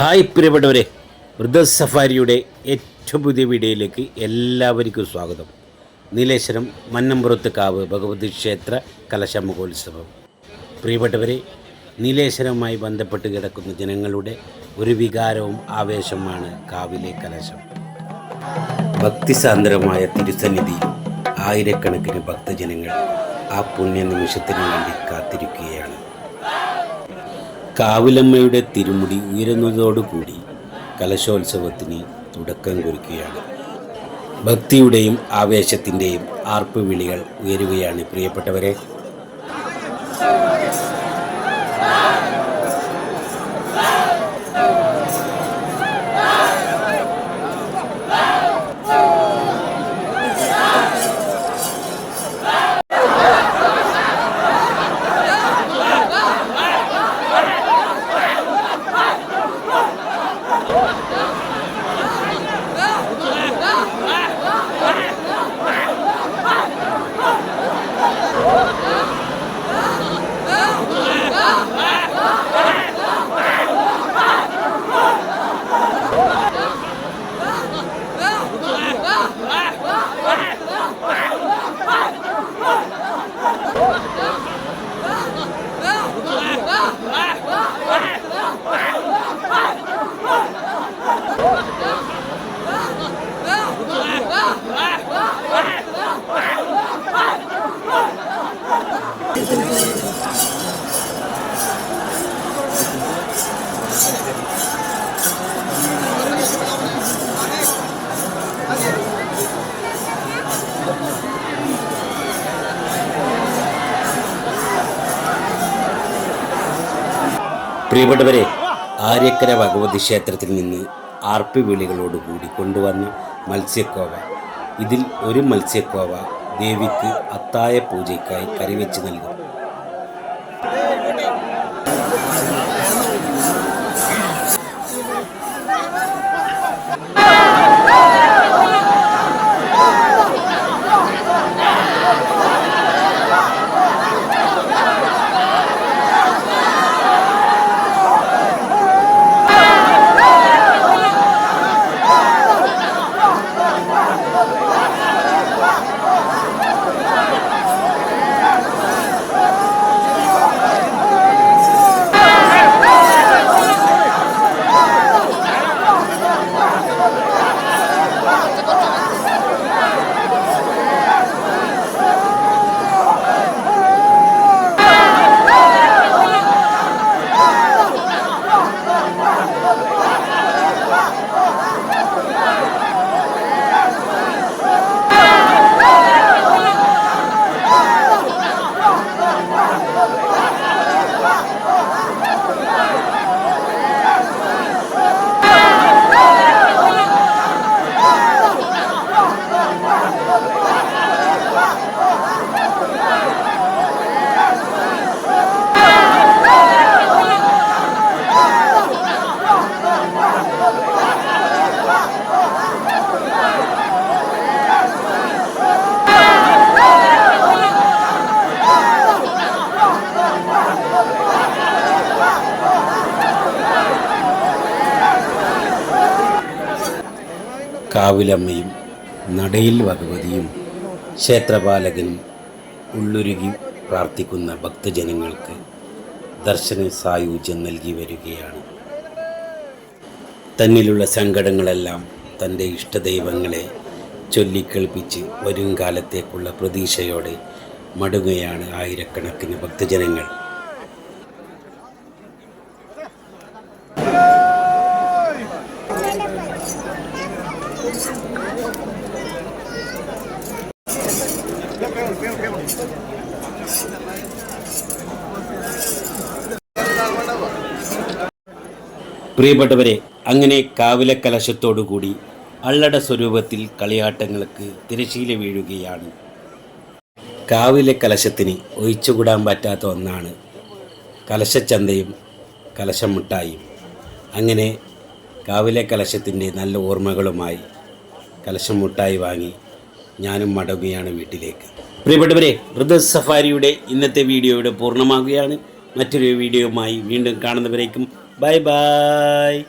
Hi പ്രിയപ്പെട്ടവരെ വൃദ്ധ സഫാരിയുടെ ഏറ്റവും പുതിയ വീഡിയോയിലേക്ക് എല്ലാവർക്കും സ്വാഗതം. നീലേശ്വരം മന്നമ്പുറത്ത് കാവ് ഭഗവതി ക്ഷേത്ര കലശ മഹോത്സവം പ്രിയപ്പെട്ടവരെ നീലേശ്വരവുമായി ബന്ധപ്പെട്ട് കിടക്കുന്ന ജനങ്ങളുടെ ഒരു വികാരവും ആവേശമാണ് കാവിലെ കലശം. ഭക്തിസാന്ദ്രമായ തിരുസന്നിധി ആയിരക്കണക്കിന് ഭക്തജനങ്ങൾ ആ പുണ്യ നിമിഷത്തിന് വേണ്ടി കാത്തിരിക്കുകയാണ്. കാവിലമ്മയുടെ തിരുമുടി ഉയരുന്നതോടുകൂടി കലശോത്സവത്തിന് തുടക്കം കുറിക്കുകയാണ്. ഭക്തിയുടെയും ആവേശത്തിന്റെയും ആർപ്പുവിളികൾ ഉയരുകയാണ് പ്രിയപ്പെട്ടവരെ. പ്രിയപ്പെട്ടവരെ ആര്യക്കര ഭഗവതി ക്ഷേത്രത്തിൽ നിന്ന് ആർപ്പി വിളികളോടുകൂടി കൊണ്ടുവന്ന മത്സ്യക്കോവ. ഇതിൽ ഒരു മത്സ്യക്കോവ ദേവിക്ക് അത്തായ പൂജയ്ക്കായി കറിവെച്ച് നൽകും. Thank you. Fuck! കാവിലമ്മയും നടയിൽ ഭഗവതിയും ക്ഷേത്രപാലകനും ഉള്ളുരുകി പ്രാർത്ഥിക്കുന്ന ഭക്തജനങ്ങൾക്ക് ദർശന സായുജ്യം നൽകി വരികയാണ്. തന്നിലുള്ള സങ്കടങ്ങളെല്ലാം തന്റെ ഇഷ്ടദൈവങ്ങളെ ചൊല്ലിക്കേൾപ്പിച്ച് വരും കാലത്തേക്കുള്ള പ്രതീക്ഷയോടെ മടുകയാണ് ആയിരക്കണക്കിന് ഭക്തജനങ്ങൾ. പ്രിയപ്പെട്ടവരെ അങ്ങനെ കാവിലെ കലശത്തോടുകൂടി അള്ളട സ്വരൂപത്തിൽ കളിയാട്ടങ്ങൾക്ക് തിരശീല വീഴുകയാണ്. കാവിലെ കലശത്തിന് ഒഴിച്ചുകൂടാൻ പറ്റാത്ത ഒന്നാണ് കലശച്ചന്തയും കലശമുട്ടായും. അങ്ങനെ കാവിലെ കലശത്തിന്റെ നല്ല ഓർമ്മകളുമായി കലശമുട്ടായി വാങ്ങി ഞാനും മടങ്ങുകയാണ് വീട്ടിലേക്ക്. പ്രിയപ്പെട്ടവരെ വൃദ്ധ സഫാരിയുടെ ഇന്നത്തെ വീഡിയോയുടെ പൂർണമാകുകയാണ് മറ്റൊരു വീഡിയോയുമായി വീണ്ടും കാണുന്നവരേക്കും Bye bye.